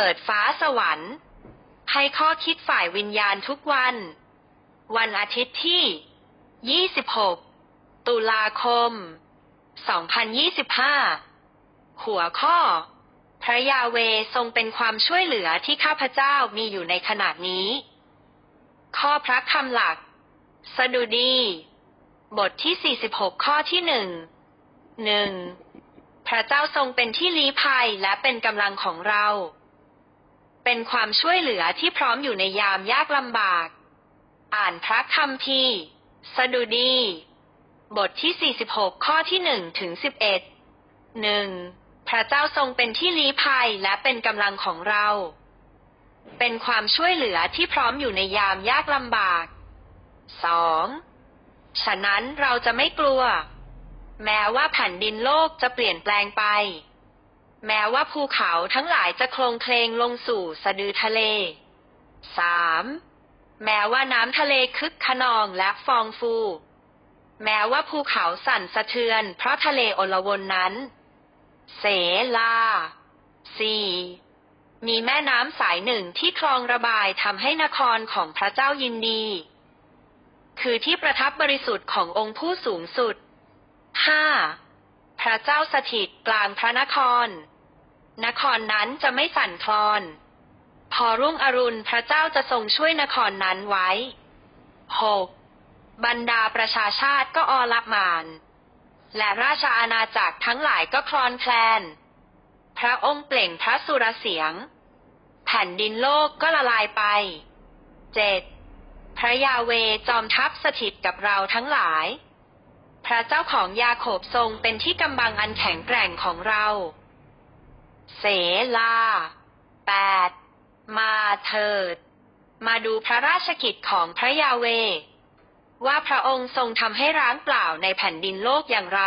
ปิดฟ้าสวรรค์ ให้ข้อคิดฝ่ายวิญญาณทุกวัน วันอาทิตย์ที่ 26 ตุลาคม 2025 หัวข้อ พระยาเวทรงเป็นความช่วยเหลือที่ข้าพเจ้ามีอยู่ในขณะนี้ ข้อพระคำหลัก สดุดี บทที่ 46 ข้อที่หนึ่งหนึ่งพระเจ้าทรงเป็นที่ลี้ภัยและเป็นกำลังของเรา เป็นความช่วยเหลือที่พร้อมอยู่ในยามยากลำบาก อ่านพระคัมภีร์สดุดี บทที่ 46 ข้อที่1ถึง11 1. พระเจ้าทรงเป็นที่ลี้ภัยและเป็นกำลังของเรา เป็นความช่วยเหลือที่พร้อมอยู่ในยามยากลำบาก 2. ฉะนั้นเราจะไม่กลัว แม้ว่าแผ่นดินโลกจะเปลี่ยนแปลงไป แม้ว่าภูเขาทั้งหลายจะโคลงเคลงลงสู่สะดือทะเล 3. แม้ว่าน้ำทะเลคึกขนองและฟองฟู แม้ว่าภูเขาสั่นสะเทือน เพราะทะเลโอลวนนั้น เสลา 4. มีแม่น้ำสายหนึ่งที่คลองระบายทำให้นครของพระเจ้ายินดี คือที่ประทับบริสุทธิ์ขององค์ผู้สูงสุด 5. พระเจ้าสถิตกลางพระนคร นครนั้นจะไม่สั่นคลอน พอรุ่งอรุณพระเจ้าจะทรงช่วยนครนั้นไว้ 6. บรรดาประชาชาติก็ออละหมาน และราชอาณาจักรทั้งหลายก็คลอนแคลน พระองค์เปล่งพระสุรเสียง แผ่นดินโลกก็ละลายไป 7. พระยาเวจอมทัพสถิตกับเราทั้งหลาย พระเจ้าของยาโคบทรงเป็นที่กำบังอันแข็งแกร่งของเรา เสลา 8. มาเถิด มาดูพระราชกิจของพระยาเว ว่าพระองค์ทรงทำให้ร้างเปล่าในแผ่นดินโลกอย่างไร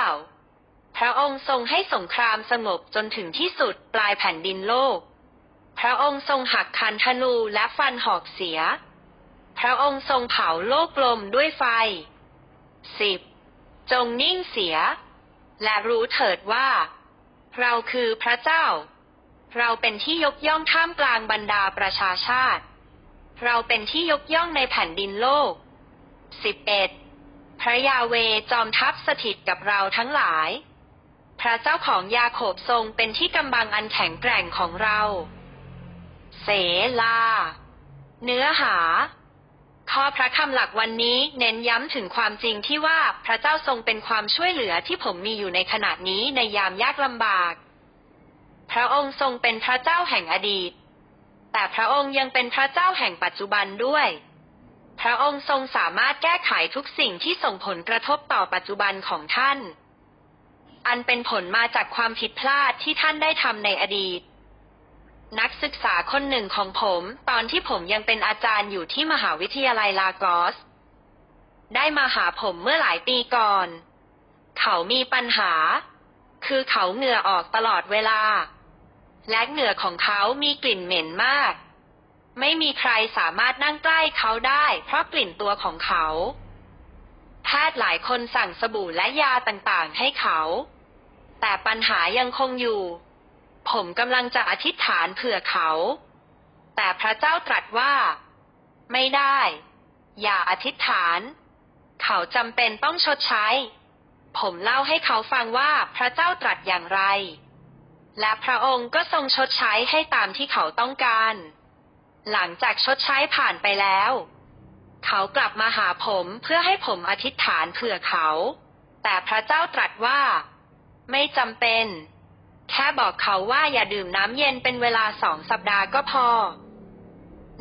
9. พระองค์ทรงให้สงครามสงบจนถึงที่สุดปลายแผ่นดินโลก พระองค์ทรงหักคันธนูและฟันหอกเสีย พระองค์ทรงเผาโลกลมด้วยไฟ 10. จงนิ่งเสีย และรู้เถิดว่า เราคือพระเจ้า เราเป็นที่ยกย่องท่ามกลางบรรดาประชาชาติ เราเป็นที่ยกย่องในแผ่นดินโลก 11. พระยาเวจอมทัพสถิตกับเราทั้งหลาย พระเจ้าของยาโคบทรงเป็นที่กำบังอันแข็งแกร่งของเรา เสลา เนื้อหา ข้อพระคำหลักวันนี้เน้นย้ำถึงความจริงที่ว่าพระเจ้าทรงเป็นความช่วยเหลือที่ผมมีอยู่ในขณะนี้ในยามยากลำบาก พระองค์ทรงเป็นพระเจ้าแห่งอดีต แต่พระองค์ยังเป็นพระเจ้าแห่งปัจจุบันด้วย พระองค์ทรงสามารถแก้ไขทุกสิ่งที่ส่งผลกระทบต่อปัจจุบันของท่าน อันเป็นผลมาจากความผิดพลาดที่ท่านได้ทำในอดีต นักศึกษาคนหนึ่งของผม ตอนที่ผมยังเป็นอาจารย์อยู่ที่มหาวิทยาลัยลากอส ได้มาหาผมเมื่อหลายปีก่อน เขามีปัญหา คือเขาเหงื่อออกตลอดเวลา และเหงื่อของเขามีกลิ่นเหม็นมาก ไม่มีใครสามารถนั่งใกล้เขาได้ เพราะกลิ่นตัวของเขา แพทย์หลายคนสั่งสบู่และยาต่างๆ ให้เขา แต่ปัญหายังคงอยู่ ผมกำลังจะอธิษฐานเผื่อเขา แต่พระเจ้าตรัสว่า ไม่ได้ อย่าอธิษฐาน เขาจำเป็นต้องชดใช้ ผมเล่าให้เขาฟังว่าพระเจ้าตรัสอย่างไร และพระองค์ก็ทรงชดใช้ให้ตามที่เขาต้องการ หลังจากชดใช้ผ่านไปแล้ว เขากลับมาหาผมเพื่อให้ผมอธิษฐานเผื่อเขา แต่พระเจ้าตรัสว่า ไม่จำเป็น แค่บอกเขาว่าอย่าดื่มน้ำเย็นเป็นเวลาสองสัปดาห์ก็พอ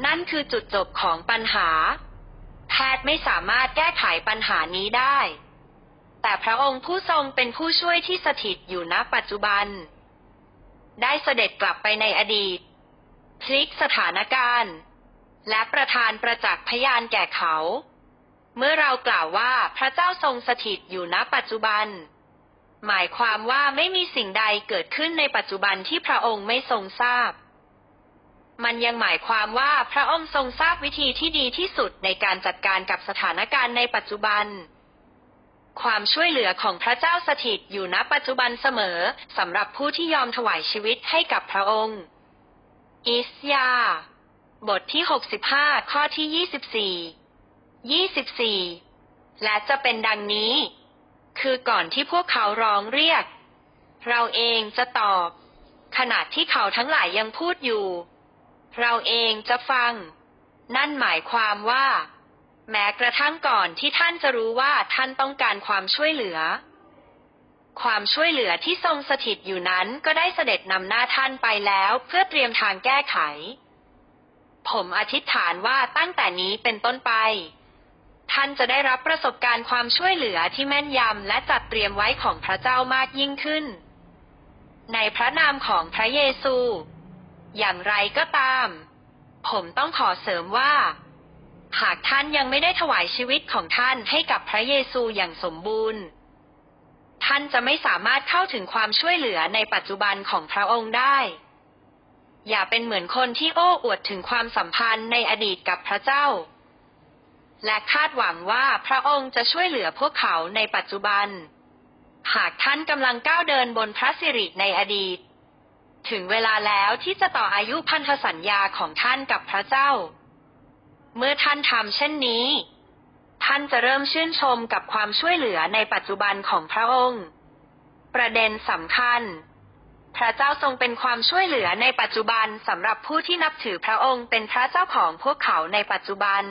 นั่นคือจุดจบของปัญหา แพทย์ไม่สามารถแก้ไขปัญหานี้ได้ แต่พระองค์ผู้ทรงเป็นผู้ช่วยที่สถิตอยู่ณปัจจุบัน ได้เสด็จกลับไปในอดีต พลิกสถานการณ์ และประทานประจักษ์พยานแก่เขา เมื่อเรากล่าวว่าพระเจ้าทรงสถิตอยู่ณปัจจุบัน หมายความว่าไม่มีสิ่งใดเกิดขึ้นในปัจจุบันที่พระองค์ไม่ทรงทราบ มันยังหมายความว่าพระองค์ทรงทราบวิธีที่ดีที่สุดในการจัดการกับสถานการณ์ในปัจจุบัน ความช่วยเหลือของพระเจ้าสถิตอยู่ณปัจจุบันเสมอสำหรับผู้ที่ยอมถวายชีวิตให้กับพระองค์ อิสยา บทที่ 65 ข้อที่ 24 24 และจะเป็นดังนี้ คือก่อนที่พวกเขาร้องเรียก เราเองจะตอบ ขณะที่เขาทั้งหลายยังพูดอยู่ เราเองจะฟัง นั่นหมายความว่า แม้กระทั่งก่อนที่ท่านจะรู้ว่าท่านต้องการความช่วยเหลือ ความช่วยเหลือที่ทรงสถิตอยู่นั้นก็ได้เสด็จนำหน้าท่านไปแล้วเพื่อเตรียมทางแก้ไข ผมอธิษฐานว่าตั้งแต่นี้เป็นต้นไป ท่านจะได้รับประสบการณ์ความช่วยเหลือที่แม่นยำและจัดเตรียมไว้ของพระเจ้ามากยิ่งขึ้น ในพระนามของพระเยซู อย่างไรก็ตาม ผมต้องขอเสริมว่า หากท่านยังไม่ได้ถวายชีวิตของท่านให้กับพระเยซูอย่างสมบูรณ์ ท่านจะไม่สามารถเข้าถึงความช่วยเหลือในปัจจุบันของพระองค์ได้ อย่าเป็นเหมือนคนที่โอ้อวดถึงความสัมพันธ์ในอดีตกับพระเจ้า และคาดหวังว่าพระองค์จะช่วยเหลือพวกเขาในปัจจุบัน หากท่านกำลังก้าวเดินบนพระสิริในอดีต ถึงเวลาแล้วที่จะต่ออายุพันธสัญญาของท่านกับพระเจ้า เมื่อท่านทำเช่นนี้ ท่านจะเริ่มชื่นชมกับความช่วยเหลือในปัจจุบันของพระองค์ ประเด็นสำคัญ พระเจ้าทรงเป็นความช่วยเหลือในปัจจุบันสำหรับผู้ที่นับถือพระองค์เป็นพระเจ้าของพวกเขาในปัจจุบัน